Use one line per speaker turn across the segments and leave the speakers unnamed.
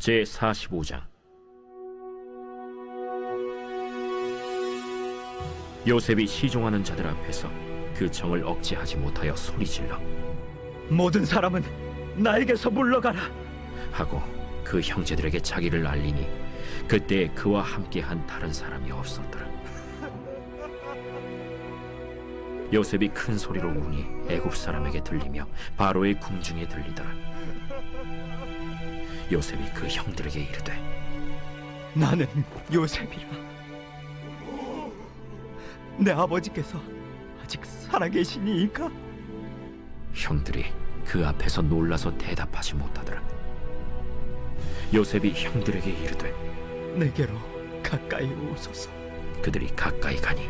제 45장 요셉이 시종하는 자들 앞에서 그 정을 억제하지 못하여 소리질러
모든 사람은 나에게서 물러가라.
하고 그 형제들에게 자기를 알리니 그때 그와 함께한 다른 사람이 없었더라 요셉이 큰 소리로 우니 애굽 사람에게 들리며 바로의 궁중에 들리더라 요셉이 그 형들에게 이르되
나는 요셉이라. 내 아버지께서 아직 살아계시니이까
형들이 그 앞에서 놀라서 대답하지 못하더라. 요셉이 형들에게 이르되
내게로 가까이 오소서.
그들이 가까이 가니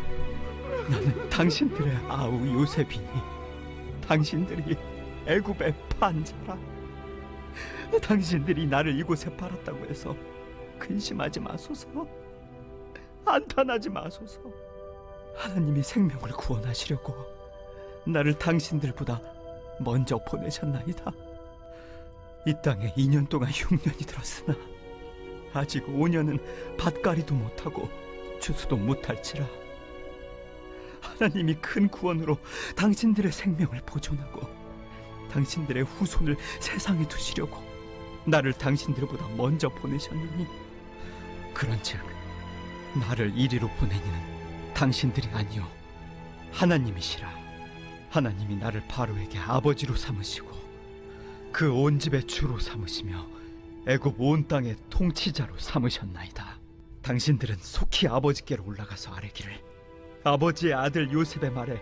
나는 당신들의 아우 요셉이니 당신들이 애굽의 판자라. 당신들이 나를 이곳에 팔았다고 해서 근심하지 마소서. 안탄하지 마소서. 하나님이 생명을 구원하시려고 나를 당신들보다 먼저 보내셨나이다. 이 땅에 2년 동안 흉년이 들었으나 아직 5년은 밭가리도 못하고 추수도 못할지라. 하나님이 큰 구원으로 당신들의 생명을 보존하고 당신들의 후손을 세상에 두시려고 나를 당신들보다 먼저 보내셨느니? 그런즉 나를 이리로 보내니는 당신들이 아니요 하나님이시라. 하나님이 나를 바로에게 아버지로 삼으시고 그 온 집의 주로 삼으시며 애굽 온 땅의 통치자로 삼으셨나이다. 당신들은 속히 아버지께로 올라가서 아뢰기를 아버지의 아들 요셉의 말에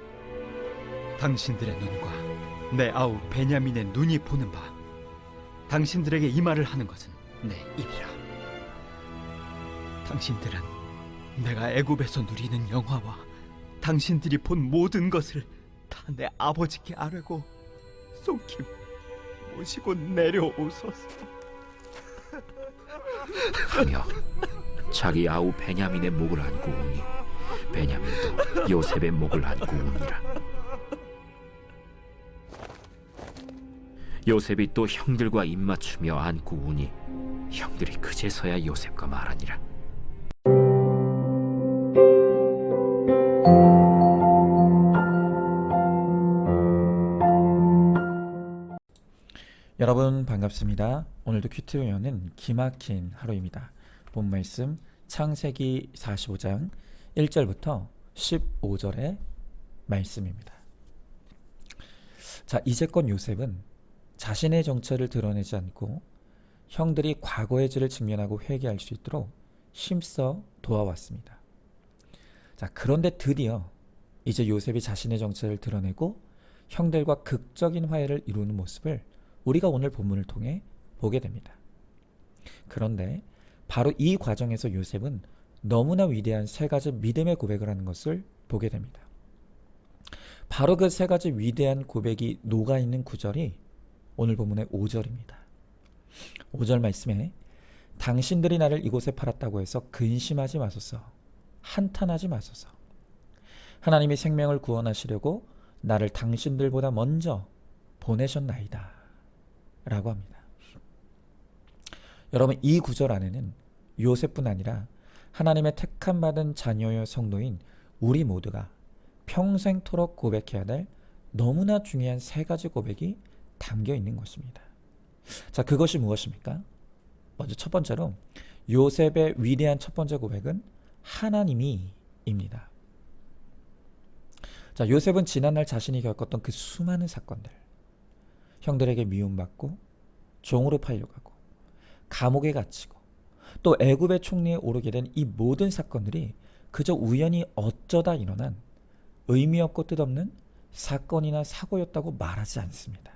당신들의 눈과 내 아우 베냐민의 눈이 보는 바 당신들에게 이 말을 하는 것은 내 입이라 당신들은 내가 애굽에서 누리는 영화와 당신들이 본 모든 것을 다 내 아버지께 아뢰고 속히 모시고 내려오소서
하며 자기 아우 베냐민의 목을 안고 우니 베냐민도 요셉의 목을 안고 우니라. 요셉이 또 형들과 입맞추며 안고 우니 형들이 그제서야 요셉과 말하니라.
여러분 반갑습니다. 오늘도 큐티로 여는 기막힌 하루입니다. 본 말씀 창세기 45장 1절부터 15절의 말씀입니다. 자, 이제껏 요셉은 자신의 정체를 드러내지 않고 형들이 과거의 죄를 직면하고 회개할 수 있도록 힘써 도와왔습니다. 자, 그런데 드디어 이제 요셉이 자신의 정체를 드러내고 형들과 극적인 화해를 이루는 모습을 우리가 오늘 본문을 통해 보게 됩니다. 그런데 바로 이 과정에서 요셉은 너무나 위대한 세 가지 믿음의 고백을 하는 것을 보게 됩니다. 바로 그 세 가지 위대한 고백이 녹아 있는 구절이 오늘 본문의 5절입니다. 5절 말씀에 당신들이 나를 이곳에 팔았다고 해서 근심하지 마소서. 한탄하지 마소서. 하나님이 생명을 구원하시려고 나를 당신들보다 먼저 보내셨나이다. 라고 합니다. 여러분 이 구절 안에는 요셉뿐 아니라 하나님의 택함 받은 자녀여 성도인 우리 모두가 평생토록 고백해야 될 너무나 중요한 세 가지 고백이 담겨 있는 것입니다. 자, 그것이 무엇입니까? 먼저 첫 번째로 요셉의 위대한 첫 번째 고백은 하나님이입니다. 자, 요셉은 지난날 자신이 겪었던 그 수많은 사건들, 형들에게 미움받고 종으로 팔려가고 감옥에 갇히고 또 애굽의 총리에 오르게 된 이 모든 사건들이 그저 우연히 어쩌다 일어난 의미 없고 뜻없는 사건이나 사고였다고 말하지 않습니다.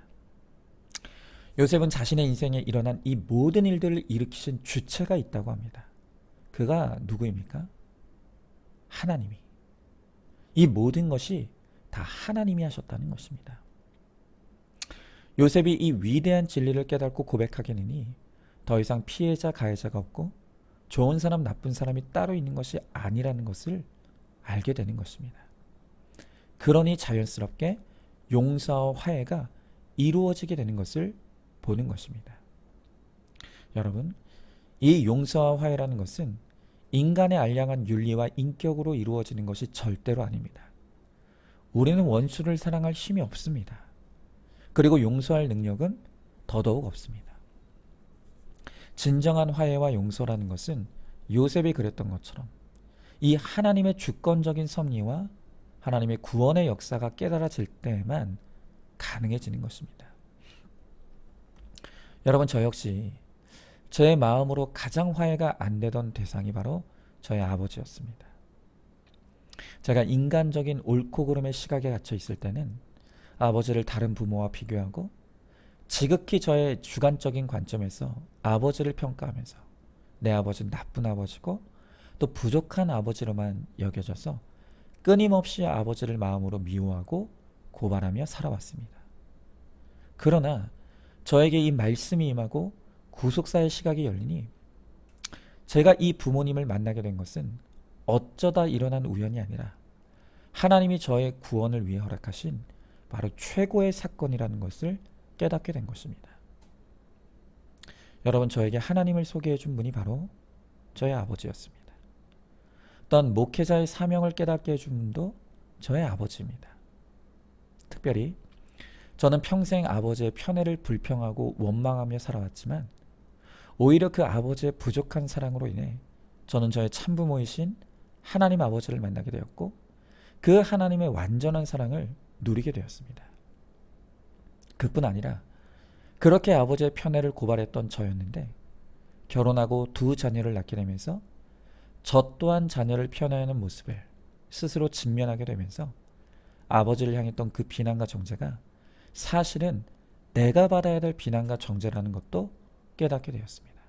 요셉은 자신의 인생에 일어난 이 모든 일들을 일으키신 주체가 있다고 합니다. 그가 누구입니까? 하나님이. 이 모든 것이 다 하나님이 하셨다는 것입니다. 요셉이 이 위대한 진리를 깨닫고 고백하게 되니 더 이상 피해자 가해자가 없고 좋은 사람 나쁜 사람이 따로 있는 것이 아니라는 것을 알게 되는 것입니다. 그러니 자연스럽게 용서와 화해가 이루어지게 되는 것을 보는 것입니다. 여러분, 이 용서와 화해라는 것은 인간의 알량한 윤리와 인격으로 이루어지는 것이 절대로 아닙니다. 우리는 원수를 사랑할 힘이 없습니다. 그리고 용서할 능력은 더더욱 없습니다. 진정한 화해와 용서라는 것은 요셉이 그랬던 것처럼 이 하나님의 주권적인 섭리와 하나님의 구원의 역사가 깨달아질 때에만 가능해지는 것입니다. 여러분 저 역시 제 마음으로 가장 화해가 안 되던 대상이 바로 저의 아버지였습니다. 제가 인간적인 옳고 그름의 시각에 갇혀 있을 때는 아버지를 다른 부모와 비교하고 지극히 저의 주관적인 관점에서 아버지를 평가하면서 내 아버지는 나쁜 아버지고 또 부족한 아버지로만 여겨져서 끊임없이 아버지를 마음으로 미워하고 고발하며 살아왔습니다. 그러나 저에게 이 말씀이 임하고 구속사의 시각이 열리니 제가 이 부모님을 만나게 된 것은 어쩌다 일어난 우연이 아니라 하나님이 저의 구원을 위해 허락하신 바로 최고의 사건이라는 것을 깨닫게 된 것입니다. 여러분 저에게 하나님을 소개해 준 분이 바로 저의 아버지였습니다. 어떤 목회자의 사명을 깨닫게 해준 분도 저의 아버지입니다. 특별히 저는 평생 아버지의 편애를 불평하고 원망하며 살아왔지만 오히려 그 아버지의 부족한 사랑으로 인해 저는 저의 참부모이신 하나님 아버지를 만나게 되었고 그 하나님의 완전한 사랑을 누리게 되었습니다. 그뿐 아니라 그렇게 아버지의 편애를 고발했던 저였는데 결혼하고 두 자녀를 낳게 되면서 저 또한 자녀를 편애하는 모습을 스스로 직면하게 되면서 아버지를 향했던 그 비난과 정죄가 사실은 내가 받아야 될 비난과 정죄라는 것도 깨닫게 되었습니다.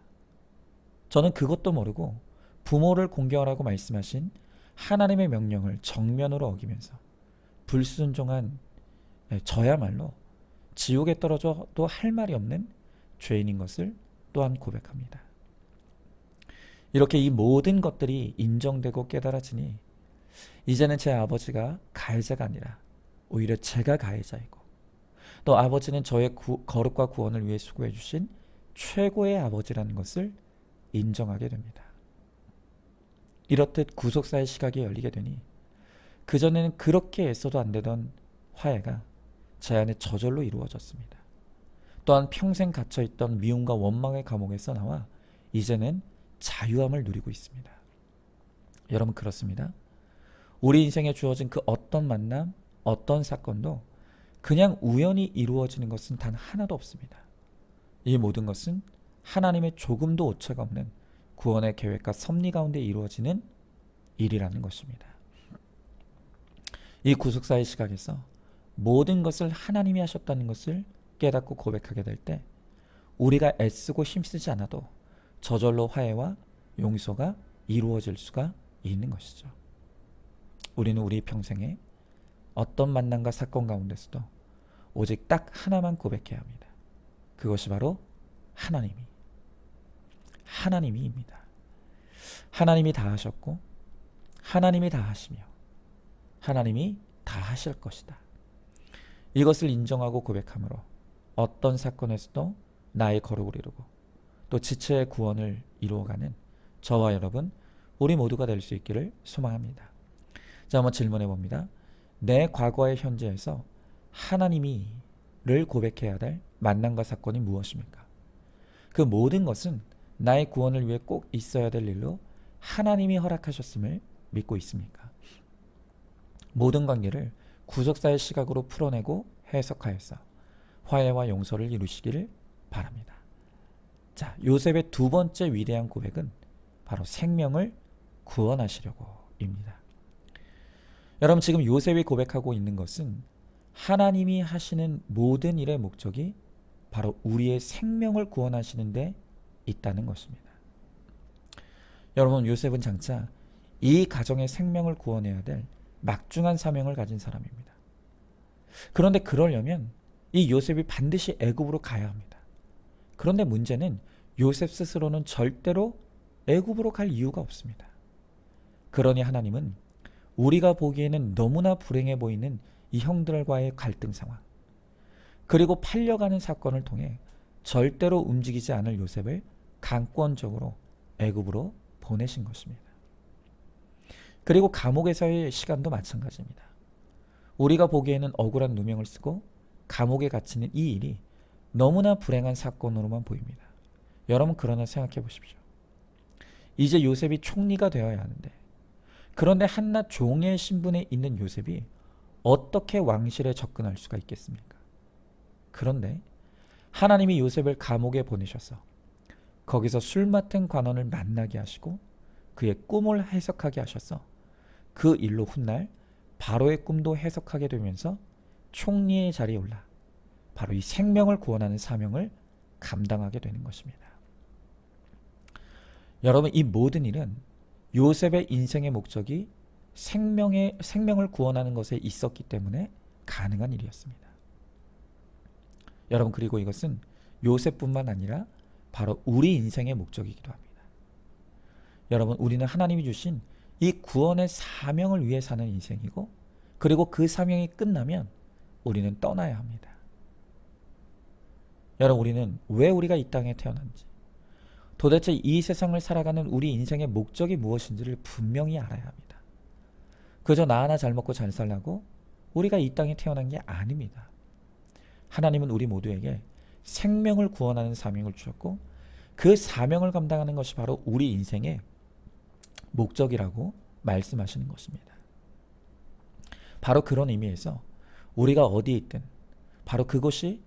저는 그것도 모르고 부모를 공경하라고 말씀하신 하나님의 명령을 정면으로 어기면서 불순종한 저야말로 지옥에 떨어져도 할 말이 없는 죄인인 것을 또한 고백합니다. 이렇게 이 모든 것들이 인정되고 깨달아지니 이제는 제 아버지가 가해자가 아니라 오히려 제가 가해자이고 또 아버지는 저의 구, 거룩과 구원을 위해 수고해 주신 최고의 아버지라는 것을 인정하게 됩니다. 이렇듯 구속사의 시각이 열리게 되니 그전에는 그렇게 애써도 안 되던 화해가 제 안에 저절로 이루어졌습니다. 또한 평생 갇혀있던 미움과 원망의 감옥에서 나와 이제는 자유함을 누리고 있습니다. 여러분 그렇습니다. 우리 인생에 주어진 그 어떤 만남, 어떤 사건도 그냥 우연히 이루어지는 것은 단 하나도 없습니다. 이 모든 것은 하나님의 조금도 오차가 없는 구원의 계획과 섭리 가운데 이루어지는 일이라는 것입니다. 이 구속사의 시각에서 모든 것을 하나님이 하셨다는 것을 깨닫고 고백하게 될 때 우리가 애쓰고 힘쓰지 않아도 저절로 화해와 용서가 이루어질 수가 있는 것이죠. 우리는 우리 평생에 어떤 만남과 사건 가운데서도 오직 딱 하나만 고백해야 합니다. 그것이 바로 하나님이 하나님이입니다. 하나님이 다 하셨고 하나님이 다 하시며 하나님이 다 하실 것이다. 이것을 인정하고 고백함으로 어떤 사건에서도 나의 거룩을 이루고 또 지체의 구원을 이루어가는 저와 여러분 우리 모두가 될 수 있기를 소망합니다. 자, 한번 질문해 봅니다. 내 과거의 현재에서 하나님이를 고백해야 될 만남과 사건이 무엇입니까? 그 모든 것은 나의 구원을 위해 꼭 있어야 될 일로 하나님이 허락하셨음을 믿고 있습니까? 모든 관계를 구속사의 시각으로 풀어내고 해석하여서 화해와 용서를 이루시기를 바랍니다. 자, 요셉의 두 번째 위대한 고백은 바로 생명을 구원하시려고입니다. 여러분 지금 요셉이 고백하고 있는 것은 하나님이 하시는 모든 일의 목적이 바로 우리의 생명을 구원하시는 데 있다는 것입니다. 여러분 요셉은 장차 이 가정의 생명을 구원해야 될 막중한 사명을 가진 사람입니다. 그런데 그러려면 이 요셉이 반드시 애굽으로 가야 합니다. 그런데 문제는 요셉 스스로는 절대로 애굽으로 갈 이유가 없습니다. 그러니 하나님은 우리가 보기에는 너무나 불행해 보이는 이 형들과의 갈등 상황, 그리고 팔려가는 사건을 통해 절대로 움직이지 않을 요셉을 강권적으로 애굽으로 보내신 것입니다. 그리고 감옥에서의 시간도 마찬가지입니다. 우리가 보기에는 억울한 누명을 쓰고 감옥에 갇히는 이 일이 너무나 불행한 사건으로만 보입니다. 여러분 그러나 생각해 보십시오. 이제 요셉이 총리가 되어야 하는데 그런데 한낱 종의 신분에 있는 요셉이 어떻게 왕실에 접근할 수가 있겠습니까? 그런데 하나님이 요셉을 감옥에 보내셔서 거기서 술 맡은 관원을 만나게 하시고 그의 꿈을 해석하게 하셔서 그 일로 훗날 바로의 꿈도 해석하게 되면서 총리의 자리에 올라 바로 이 생명을 구원하는 사명을 감당하게 되는 것입니다. 여러분 이 모든 일은 요셉의 인생의 목적이 생명의 생명을 구원하는 것에 있었기 때문에 가능한 일이었습니다. 여러분 그리고 이것은 요셉뿐만 아니라 바로 우리 인생의 목적이기도 합니다. 여러분 우리는 하나님이 주신 이 구원의 사명을 위해 사는 인생이고 그리고 그 사명이 끝나면 우리는 떠나야 합니다. 여러분 우리는 왜 우리가 이 땅에 태어난지 도대체 이 세상을 살아가는 우리 인생의 목적이 무엇인지를 분명히 알아야 합니다. 그저 나 하나 잘 먹고 잘 살라고 우리가 이 땅에 태어난 게 아닙니다. 하나님은 우리 모두에게 생명을 구원하는 사명을 주셨고 그 사명을 감당하는 것이 바로 우리 인생의 목적이라고 말씀하시는 것입니다. 바로 그런 의미에서 우리가 어디에 있든 바로 그것이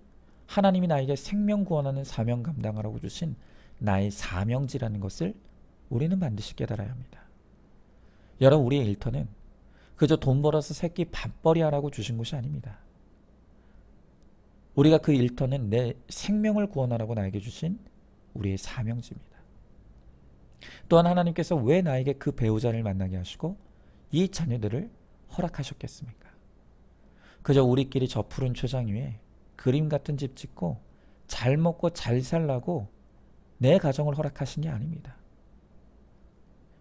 하나님이 나에게 생명 구원하는 사명 감당하라고 주신 나의 사명지라는 것을 우리는 반드시 깨달아야 합니다. 여러분 우리의 일터는 그저 돈 벌어서 새끼 밥벌이 하라고 주신 것이 아닙니다. 우리가 그 일터는 내 생명을 구원하라고 나에게 주신 우리의 사명지입니다. 또한 하나님께서 왜 나에게 그 배우자를 만나게 하시고 이 자녀들을 허락하셨겠습니까? 그저 우리끼리 저 푸른 초장 위에 그림 같은 집 짓고 잘 먹고 잘 살라고 내 가정을 허락하신 게 아닙니다.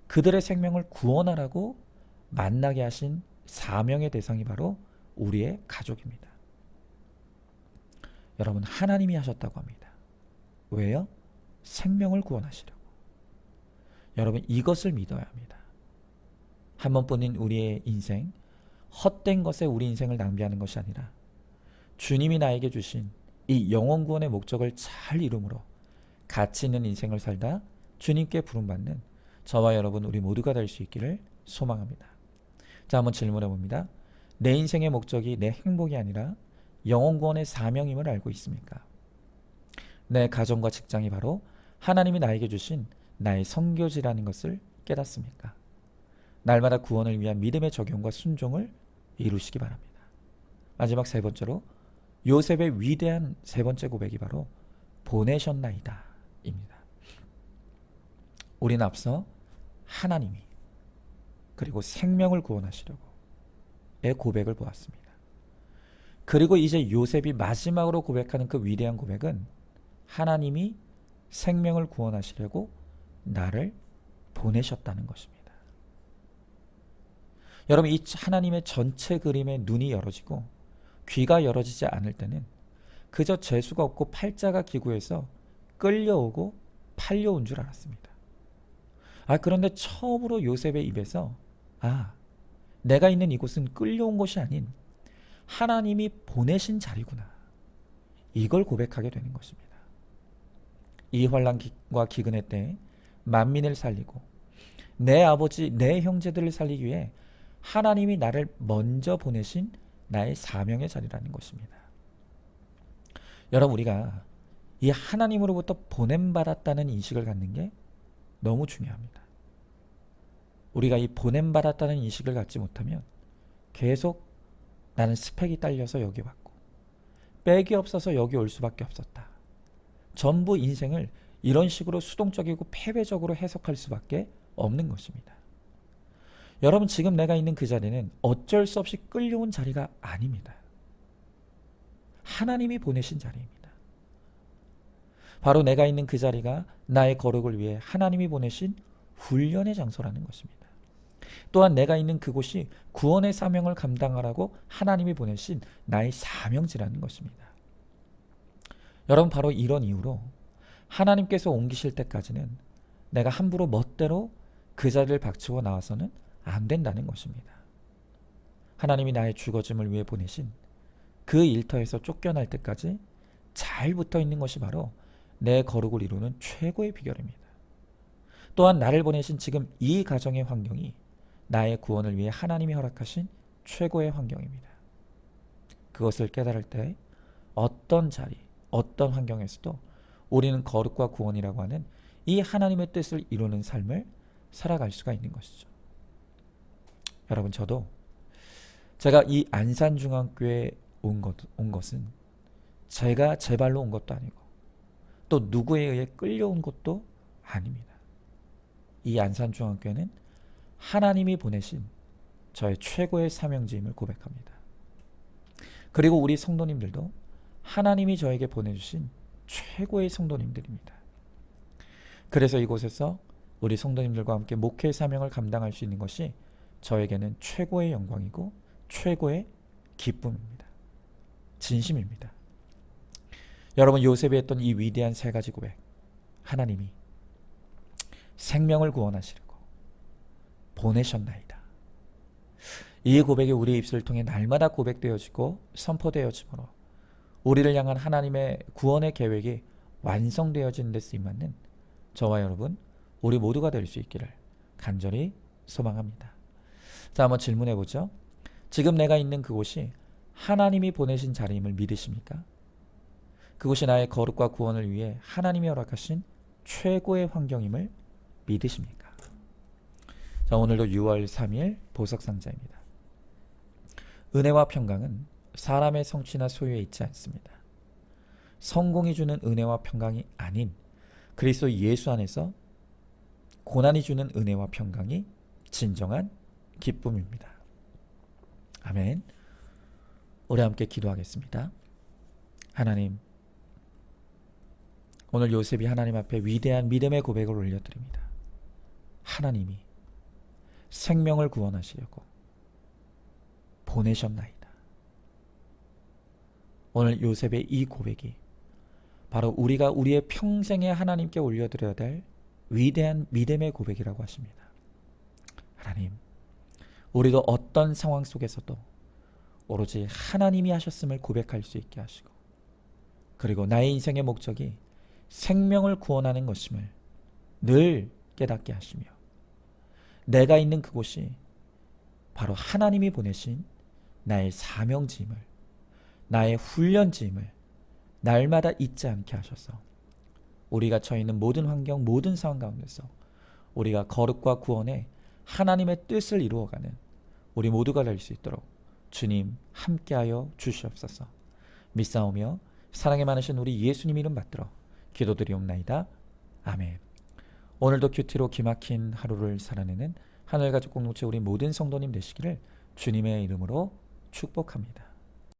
그들의 생명을 구원하라고 만나게 하신 사명의 대상이 바로 우리의 가족입니다. 여러분 하나님이 하셨다고 합니다. 왜요? 생명을 구원하시려고. 여러분 이것을 믿어야 합니다. 한 번뿐인 우리의 인생 헛된 것에 우리 인생을 낭비하는 것이 아니라 주님이 나에게 주신 이 영원 구원의 목적을 잘 이룸으로 가치 있는 인생을 살다 주님께 부름받는 저와 여러분 우리 모두가 될 수 있기를 소망합니다. 자 한번 질문해 봅니다. 내 인생의 목적이 내 행복이 아니라 영원 구원의 사명임을 알고 있습니까? 내 가정과 직장이 바로 하나님이 나에게 주신 나의 성교지라는 것을 깨닫습니까? 날마다 구원을 위한 믿음의 적용과 순종을 이루시기 바랍니다. 마지막 세 번째로 요셉의 위대한 세 번째 고백이 바로 보내셨나이다 입니다. 우리는 앞서 하나님이 그리고 생명을 구원하시려고 의 고백을 보았습니다. 그리고 이제 요셉이 마지막으로 고백하는 그 위대한 고백은 하나님이 생명을 구원하시려고 나를 보내셨다는 것입니다. 여러분 이 하나님의 전체 그림에 눈이 열어지고 귀가 열어지지 않을 때는 그저 재수가 없고 팔자가 기구해서 끌려오고 팔려온 줄 알았습니다. 아 그런데 처음으로 요셉의 입에서 아 내가 있는 이곳은 끌려온 것이 아닌 하나님이 보내신 자리구나. 이걸 고백하게 되는 것입니다. 이 환란과 기근의 때에 만민을 살리고 내 아버지, 내 형제들을 살리기 위해 하나님이 나를 먼저 보내신 나의 사명의 자리라는 것입니다. 여러분 우리가 이 하나님으로부터 보냄받았다는 인식을 갖는 게 너무 중요합니다. 우리가 이 보냄받았다는 인식을 갖지 못하면 계속 나는 스펙이 딸려서 여기 왔고 백이 없어서 여기 올 수밖에 없었다. 전부 인생을 이런 식으로 수동적이고 패배적으로 해석할 수밖에 없는 것입니다. 여러분 지금 내가 있는 그 자리는 어쩔 수 없이 끌려온 자리가 아닙니다. 하나님이 보내신 자리입니다. 바로 내가 있는 그 자리가 나의 거룩을 위해 하나님이 보내신 훈련의 장소라는 것입니다. 또한 내가 있는 그곳이 구원의 사명을 감당하라고 하나님이 보내신 나의 사명지라는 것입니다. 여러분 바로 이런 이유로 하나님께서 옮기실 때까지는 내가 함부로 멋대로 그 자리를 박치고 나와서는 안 된다는 것입니다. 하나님이 나의 죽어짐을 위해 보내신 그 일터에서 쫓겨날 때까지 잘 붙어 있는 것이 바로 내 거룩을 이루는 최고의 비결입니다. 또한 나를 보내신 지금 이 가정의 환경이 나의 구원을 위해 하나님이 허락하신 최고의 환경입니다. 그것을 깨달을 때 어떤 자리, 어떤 환경에서도 우리는 거룩과 구원이라고 하는 이 하나님의 뜻을 이루는 삶을 살아갈 수가 있는 것이죠. 여러분 저도 제가 이 안산중앙교회에 온, 것, 온 것은 제가 제 발로 온 것도 아니고 또 누구에 의해 끌려온 것도 아닙니다. 이 안산중앙교회는 하나님이 보내신 저의 최고의 사명지임을 고백합니다. 그리고 우리 성도님들도 하나님이 저에게 보내주신 최고의 성도님들입니다. 그래서 이곳에서 우리 성도님들과 함께 목회 사명을 감당할 수 있는 것이 저에게는 최고의 영광이고 최고의 기쁨입니다. 진심입니다. 여러분 요셉이 했던 이 위대한 세 가지 고백 하나님이 생명을 구원하시려고 보내셨나이다. 이 고백이 우리의 입술을 통해 날마다 고백되어지고 선포되어지므로 우리를 향한 하나님의 구원의 계획이 완성되어지는 데 쓰임받는 저와 여러분 우리 모두가 될 수 있기를 간절히 소망합니다. 자 한번 질문해 보죠. 지금 내가 있는 그곳이 하나님이 보내신 자리임을 믿으십니까? 그곳이 나의 거룩과 구원을 위해 하나님이 허락하신 최고의 환경임을 믿으십니까? 자, 오늘도 6월 3일 보석상자입니다. 은혜와 평강은 사람의 성취나 소유에 있지 않습니다. 성공이 주는 은혜와 평강이 아닌 그리스도 예수 안에서 고난이 주는 은혜와 평강이 진정한 기쁨입니다. 아멘. 우리 함께 기도하겠습니다. 하나님, 오늘 요셉이 하나님 앞에 위대한 믿음의 고백을 올려드립니다. 하나님이 생명을 구원하시려고 보내셨나이다. 오늘 요셉의 이 고백이 바로 우리가 우리의 평생에 하나님께 올려드려야 될 위대한 믿음의 고백이라고 하십니다. 하나님, 우리도 어떤 상황 속에서도 오로지 하나님이 하셨음을 고백할 수 있게 하시고 그리고 나의 인생의 목적이 생명을 구원하는 것임을 늘 깨닫게 하시며 내가 있는 그곳이 바로 하나님이 보내신 나의 사명지임을 나의 훈련지임을 날마다 잊지 않게 하셔서 우리가 처해 있는 모든 환경 모든 상황 가운데서 우리가 거룩과 구원에 하나님의 뜻을 이루어가는 우리 모두가 될 수 있도록 주님 함께하여 주시옵소서. 믿사오며 사랑에 많으신 우리 예수님 이름 받들어 기도드리옵나이다. 아멘. 오늘도 큐티로 기막힌 하루를 살아내는 하늘가족 공동체 우리 모든 성도님 되시기를 주님의 이름으로 축복합니다.